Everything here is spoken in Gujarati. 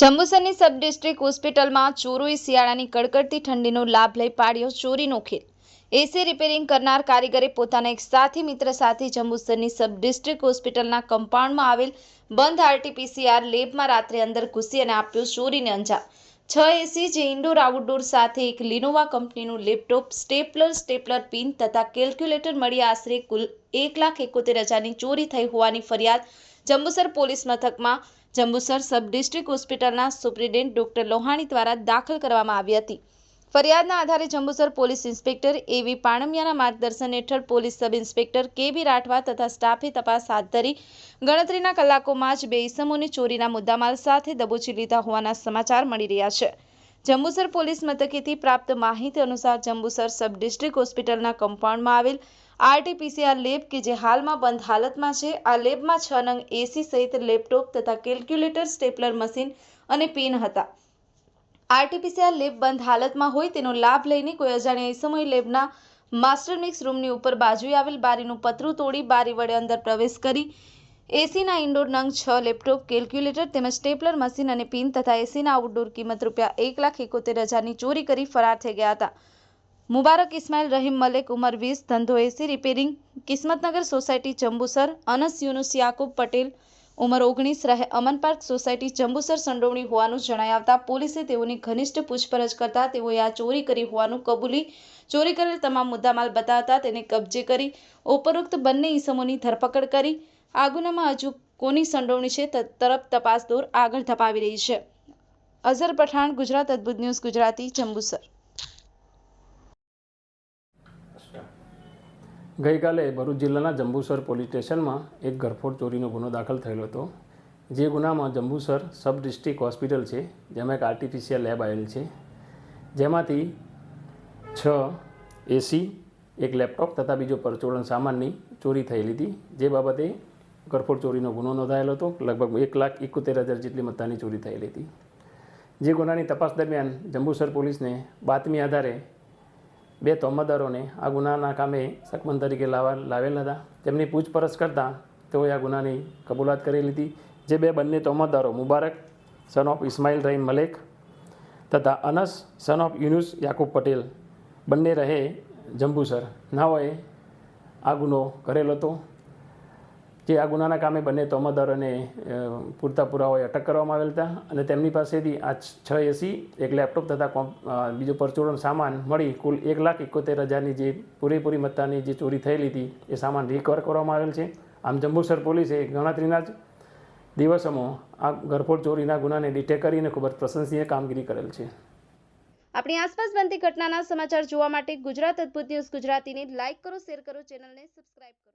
જંબુસરની સબ ડિસ્ટ્રિક્ટ હોસ્પિટલમાં ચોરોએ શિયાળાની કડકડતી ઠંડીનો લાભ લઈ પાડ્યો ચોરીનો ખેલ. એસી રિપેરિંગ કરનાર કારીગરે પોતાના એક સાથી મિત્ર સાથે જંબુસરની સબ ડિસ્ટ્રિક્ટ હોસ્પિટલના કમ્પાઉન્ડમાં આવેલ બંધ આરટીપીસીઆર લેબમાં રાત્રે અંદર ઘૂસી અને આપ્યો ચોરીને અંજામ. છ એસી જે ઇન્ડોર આઉટડોર સાથે એક લિનોવા કંપનીનું લેપટોપ, સ્ટેપલર સ્ટેપલર પિન તથા કેલ્ક્યુલેટર મળી આશરે કુલ એક લાખ એકોતેર હજારની ચોરી થઈ હોવાની ફરિયાદ જંબુસર પોલીસ મથકમાં જંબુસર સબ ડિસ્ટ્રિક્ટ હોસ્પિટલના સુપ્રિન્ટેન્ડન્ટ ડોક્ટર લોહાણી દ્વારા દાખલ કરવામાં આવી હતી. ફરિયાદના આધારે જંબુસર પોલીસ ઇન્સ્પેક્ટર એવી પાણમિયાના માર્ગદર્શન હેઠળ પોલીસ સબ ઇન્સ્પેક્ટર કે બી રાઠવા તથા સ્ટાફે તપાસ હાથ ધરી ગણતરીના કલાકોમાં જ બે ઇસમોને ચોરીના મુદ્દામાલ સાથે દબોચી લીધા હોવાના સમાચાર મળી રહ્યા છે. જંબુસર પોલીસ મથકેથી પ્રાપ્ત માહિતી અનુસાર જંબુસર સબ ડિસ્ટ્રિક્ટ હોસ્પિટલના કમ્પાઉન્ડમાં આવેલ આરટીપીસીઆર લેબ કે જે હાલમાં બંધ હાલતમાં છે, આ લેબમાં છ નંગ એસી સહિત લેપટોપ તથા કેલ્ક્યુલેટર સ્ટેપલર મશીન અને પેન હતા. આરટીપીસીઆર લેબ બંધ હાલતમાં હોય તેનો લાભ લઈને કોઈ અજાણ્યા ઇસમોએ લેબના માસ્ટર મિક્સ રૂમની ઉપર બાજુએ આવેલ બારીનું પતરું તોડી બારી વડે અંદર પ્રવેશ કરી એસીના ઇન્ડોર નંગ છ લેપટોપ, કેલ્ક્યુલેટર તેમજ સ્ટેપલર મશીન અને પિન તથા એસીના આઉટડોર કિંમત રૂપિયા એક લાખ એકોતેર હજારની ચોરી કરી ફરાર થઈ ગયા હતા. મુબારક ઇસ્માઇલ રહીમ મલેક ઉમર વીસ, ધંધો AC, repairing Kismatnagar society Jambusar, Anas Yunus Yakub Patel ઉંમર ઓગણીસ રહે અમન પાર્ક સોસાયટી જંબુસર સંડોવણી હોવાનું જણાઈ આવતા પોલીસે તેઓની ઘનિષ્ઠ પૂછપરછ કરતા તેઓએ આ ચોરી કરી હોવાનું કબૂલી, ચોરી કરેલ તમામ મુદ્દામાલ બતાવતા તેને કબજે કરી, ઉપરોક્ત બંને ઈસમોની ધરપકડ કરી. આ ગુનામાં હજુ કોની સંડોવણી છે તરફ તપાસ દોર આગળ ધપાવી રહી છે. અઝર પઠાણ, ગુજરાત અદ્ભુત ન્યૂઝ, ગુજરાતી જંબુસર. ગઈકાલે ભરૂચ જિલ્લાના જંબુસર પોલીસ સ્ટેશનમાં એક ઘરફોડ ચોરીનો ગુનો દાખલ થયેલો હતો. જે ગુનામાં જંબુસર સબ ડિસ્ટ્રિક્ટ હોસ્પિટલ છે, જેમાં એક આર્ટિફિશિયલ લેબ આવેલ છે. જેમાંથી છ એસી એક લેપટોપ તથા બીજો પરચોળણ સામાનની ચોરી થયેલી હતી. જે બાબતે ઘરફોડ ચોરીનો ગુનો નોંધાયેલો હતો. લગભગ એક લાખ એકોતેર હજાર જેટલી મત્તાની ચોરી થયેલી હતી. જે ગુનાની તપાસ દરમિયાન જંબુસર પોલીસને બાતમી આધારે બે તોમદારોને આ ગુનાના કામે સકમન તરીકે લાવા, લાવેલ હતા. તેમની પૂછપરછ કરતાં તેઓએ આ ગુનાની કબૂલાત કરી લીધી જે બે બંને તોમદારો મુબારક સન ઓફ ઇસ્માઇલ રહીમ મલેક તથા અનસ સન ઓફ યુનુસ યાકુબ પટેલ બંને રહે જંબુસર. નાઓએ આ ગુનો કરેલો હતો. જે આ ગુનાના કામે બંને તોહમતદારોને અને પૂરતા પુરાવાએ અટક કરવામાં આવેલ હતા અને તેમની પાસેથી આ છ એસી એક લેપટોપ તથા બીજો પરચોરણ સામાન મળી કુલ એક લાખ એકોતેર હજારની જે પૂરેપૂરી મત્તાની જે ચોરી થયેલી હતી, એ સામાન રિકવર કરવામાં આવેલ છે. આમ જંબુસર પોલીસે ગણતરીના જ દિવસોમાં આ ઘરફોડ ચોરીના ગુનાને ડિટેક કરીને ખૂબ જ પ્રશંસનીય કામગીરી કરેલ છે. આપણી આસપાસ બનતી ઘટનાના સમાચાર જોવા માટે ગુજરાત અદ્ભુત ન્યૂઝ ગુજરાતીને લાઇક કરો, શેર કરો, ચેનલને સબસ્ક્રાઇબ કરો.